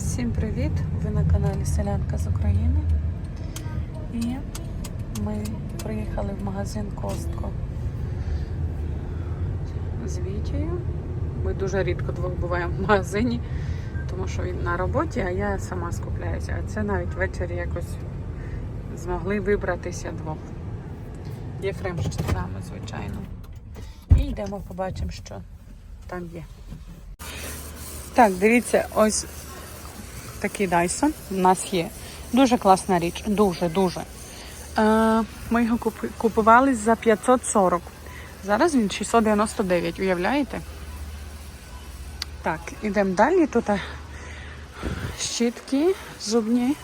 Всім привіт! Ви на каналі Селянка з України. І ми приїхали в магазин Костко з Вітєю. Ми дуже рідко двох буваємо в магазині, тому що він на роботі, а я сама скупляюся. А це навіть ввечері якось змогли вибратися двох. Єфрем ще з нами, звичайно. І йдемо, побачимо, що там є. Так, дивіться, ось такий Dyson у нас є. Дуже класна річ, дуже-дуже. Е, ми його купували за 540. Зараз він 699, уявляєте? Так, ідемо далі. Тут е, щітки зубні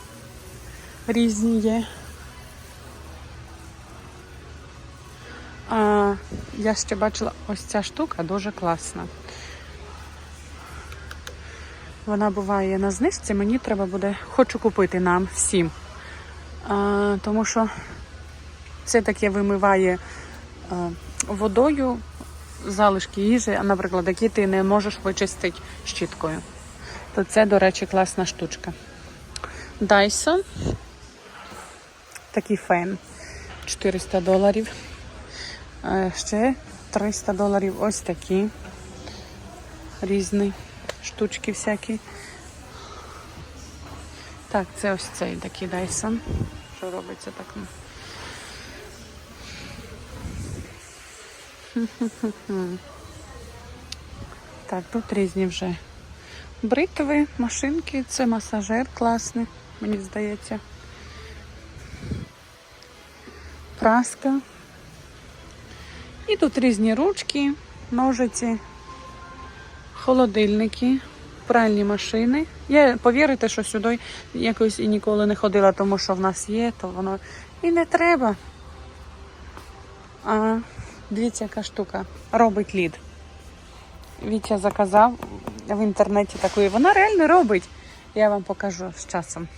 різні є. А, я ще бачила ось ця штука дуже класна. Вона буває на знижці, мені треба буде, хочу купити нам всім. А, тому що це таке вимиває а, водою залишки їжі, а, наприклад, які ти не можеш вичистити щіткою. То це, до речі, класна штучка. Dyson. Такий фен. 400 доларів. А, ще 300 доларів ось такі. Різні штучки всякі. Так, це ось цей такий Dyson. Що робиться так? ну. Так, тут різні вже бритви, машинки, це масажер класний, мені здається. Праска. І тут різні ручки, ножиці, холодильники, пральні машини. Я повірите, що сюди якось і ніколи не ходила, тому що в нас є, то воно і не треба. А дивіться, яка штука. Робить лід. Вітя заказав в інтернеті таку, вона реально робить. Я вам покажу з часом.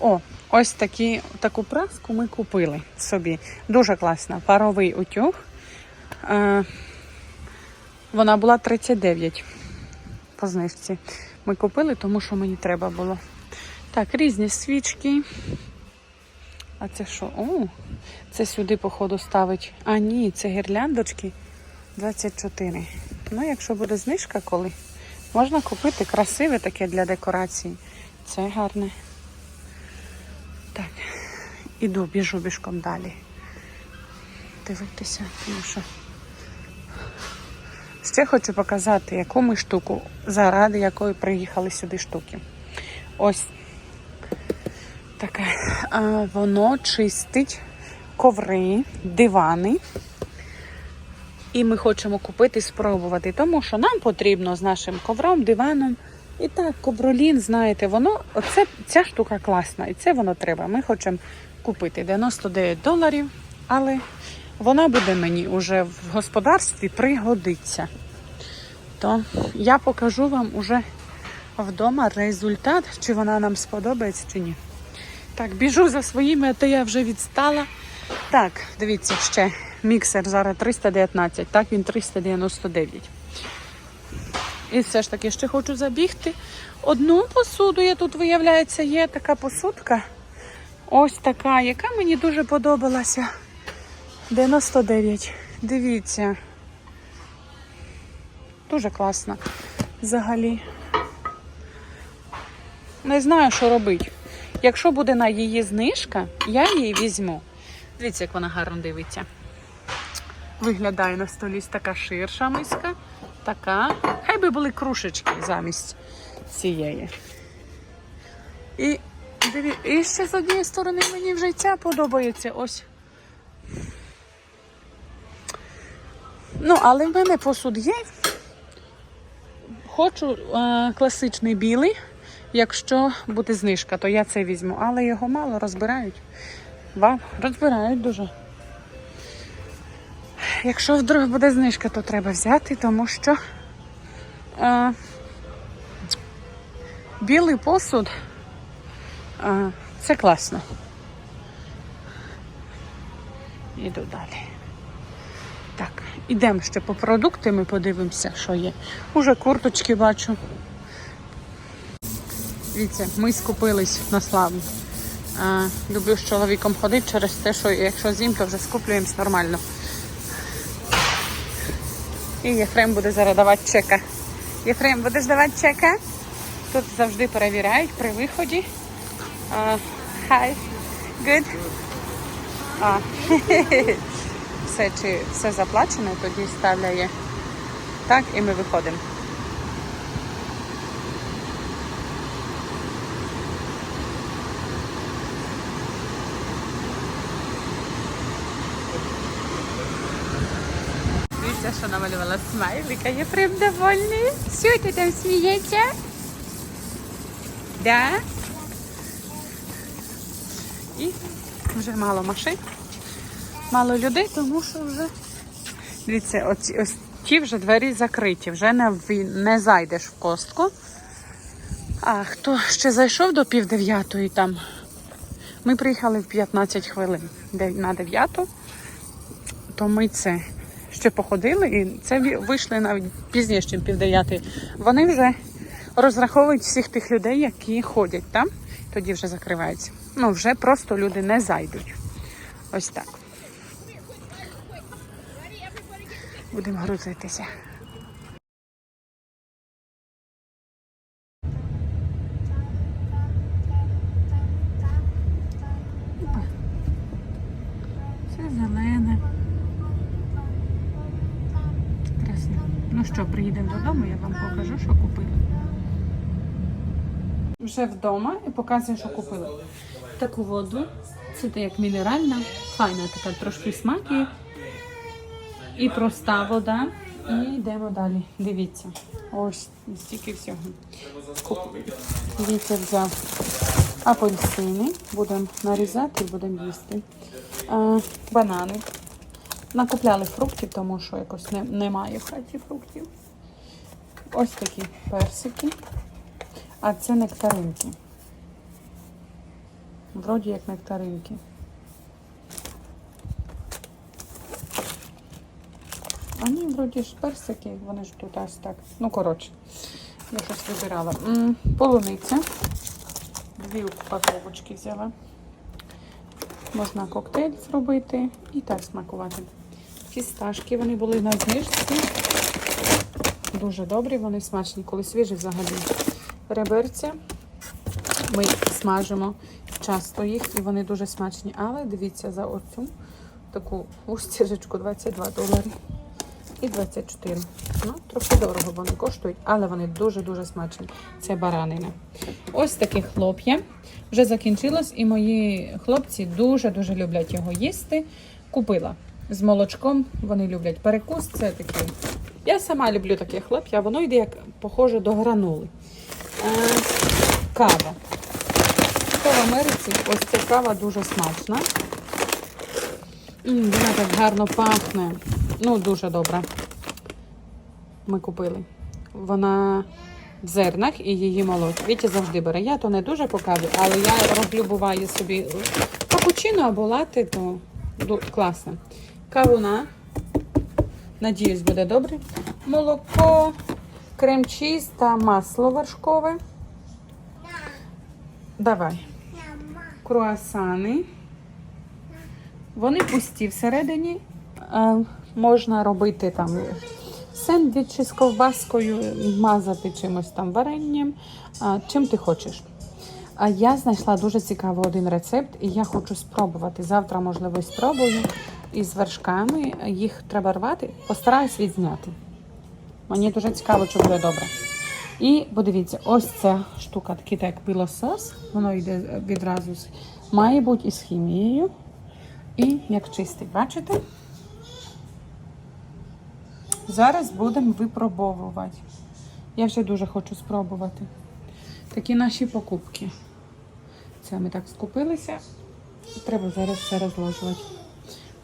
О, ось такі, таку праску ми купили собі. Дуже класна. Паровий утюг. Вона була 39 по знижці. Ми купили, тому що мені треба було. Так, різні свічки. А це що? О, це сюди, походу, ставить. А, ні, це гірляндочки 24. Ну, якщо буде знижка коли, можна купити красиве таке для декорації. Це гарне. Так, іду, біжу бішком далі. Дивитися, тому що. Ще хочу показати, яку ми штуку, заради якої приїхали сюди штуки. Ось таке. А, воно чистить коври, дивани. І ми хочемо купити, спробувати, тому що нам потрібно з нашим ковром, диваном. І так, ковролін, знаєте, воно, оце, ця штука класна, і це воно треба. Ми хочемо купити 99 доларів, але вона буде мені вже в господарстві пригодиться. То я покажу вам уже вдома результат, чи вона нам сподобається, чи ні. Так, біжу за своїми, а то я вже відстала. Так, дивіться, ще міксер зараз 319, так він 399. І все ж таки ще хочу забігти. Одну посуду я тут, виявляється, є така посудка. Ось така, яка мені дуже подобалася. 99. Дивіться. Дуже класно. Взагалі. Не знаю, що робити. Якщо буде на її знижка, я її візьму. Дивіться, як вона гарно дивиться. Виглядає на столі така ширша миска. Така. Хай би були крушечки замість цієї. І, диві... І ще з однієї сторони мені вже ця подобається. Ось. Ну, але в мене посуд є. Хочу е, класичний білий. Якщо буде знижка, то я це візьму. Але його мало розбирають. Вам розбирають дуже. Якщо вдруг буде знижка, то треба взяти, тому що е, білий посуд е, це класно. Іду далі. Так, ідемо ще по продукти, ми подивимося, що є. Уже курточки бачу. Дивіться, ми скупились на славу. Люблю з чоловіком ходити через те, що якщо з'їм, то вже скуплюємось нормально. І Єфрем буде зараз давати чека. Єфрем, будеш давати чека? Тут завжди перевіряють при виході. А, Hi. Good. все, чи все заплачено, тоді ставляє так і ми виходимо. Дивіться, що намалювала смайлика. Я прям довольний. Що ти там сміється? Да? І вже мало машин, мало людей, тому що вже дивіться, оці, ось ті вже двері закриті, вже не, не зайдеш в костку. А хто ще зайшов до пів дев'ятої там? Ми приїхали в 15 хвилин на дев'яту, то ми це ще походили і це вийшли навіть пізніше, ніж пів дев'ятої. Вони вже розраховують всіх тих людей, які ходять там, тоді вже закриваються. Ну, вже просто люди не зайдуть. Ось так. Будемо грузитися. Це зелене. Красиво. Ну що, приїдемо додому, я вам покажу, що купили. Вже вдома і показую, що купили. Таку воду. Це як мінеральна, файна така трошки смак. І проста вода. І йдемо далі. Дивіться. Ось стільки всього. Вітя взяв апельсини. Будемо нарізати і будемо їсти. А, банани. Накупляли фруктів, тому що якось не, немає в хаті фруктів. Ось такі персики. А це нектаринки. Вроді як нектаринки. А ні, вроді ж персики, вони ж тут ось так. Ну, коротше, я щось вибирала. М, Полуниця. Дві упаковочки взяла. Можна коктейль зробити і так смакувати. Фісташки, вони були на знижці. Дуже добрі, вони смачні, коли свіжі взагалі. Реберця. Ми смажимо часто їх і вони дуже смачні. Але дивіться за оцю таку устіжечку 22 долари і 24. Ну, трохи дорого вони коштують, але вони дуже-дуже смачні. Це баранина. Ось таке хлоп'я. Вже закінчилось, і мої хлопці дуже-дуже люблять його їсти. Купила з молочком. Вони люблять перекус. Це такий. Я сама люблю таке хлоп'я, воно йде як похоже до гранули. Е, кава. Це в Америці ось ця кава дуже смачна. М, Вона так гарно пахне. Ну, дуже добра. Ми купили. Вона в зернах і її молоть. Вітя завжди бере. Я то не дуже по каві, але я роблю буває собі капучино або лати, то класно. Кавуна. Надіюсь, буде добре. Молоко, крем-чіз та масло вершкове. Давай. Круасани. Вони пусті всередині. Можна робити там сендвічі з ковбаскою, мазати чимось там варенням, чим ти хочеш. Я знайшла дуже цікавий один рецепт, і я хочу спробувати. Завтра, можливо, спробую із вершками. Їх треба рвати. Постараюсь відзняти. Мені дуже цікаво, чи буде добре. І подивіться, ось ця штука, такий так пилосос, воно йде відразу має бути із хімією. І як чистий, бачите? Зараз будемо випробовувати. Я вже дуже хочу спробувати. Такі наші покупки. Це ми так скупилися. Треба зараз все розложувати.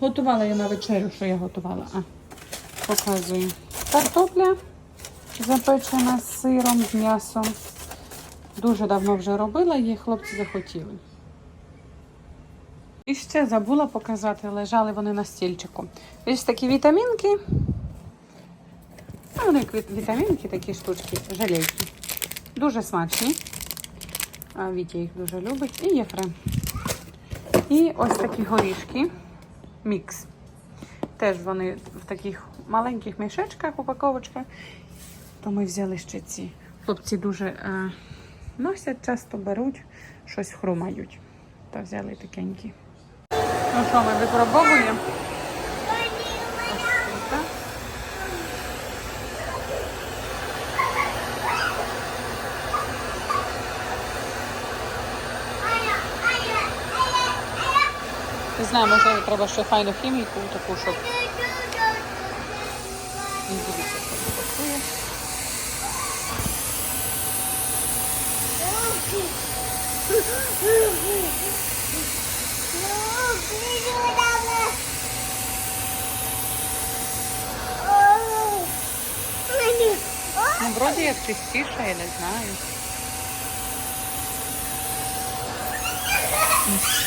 Готувала я на вечерю, що я готувала. А, показую. Картопля запечена з сиром, з м'ясом. Дуже давно вже робила, її хлопці захотіли. І ще забула показати, лежали вони на стільчику. Ось такі вітамінки. А вони як вітамінки, такі штучки, жалейки. Дуже смачні. Вітя їх дуже любить. І Єфрем. І ось такі горішки. Мікс. Теж вони в таких маленьких мішечках, упаковочках. То ми взяли ще ці. Хлопці дуже е, носять, часто беруть, щось хрумають. То взяли такенькі. Ну що, ми випробовуємо? Ось тут. Не знаю, може треба ще файну хіміку таку, щоб не дивіться, що. Ну, вроді як чистіше, я не знаю.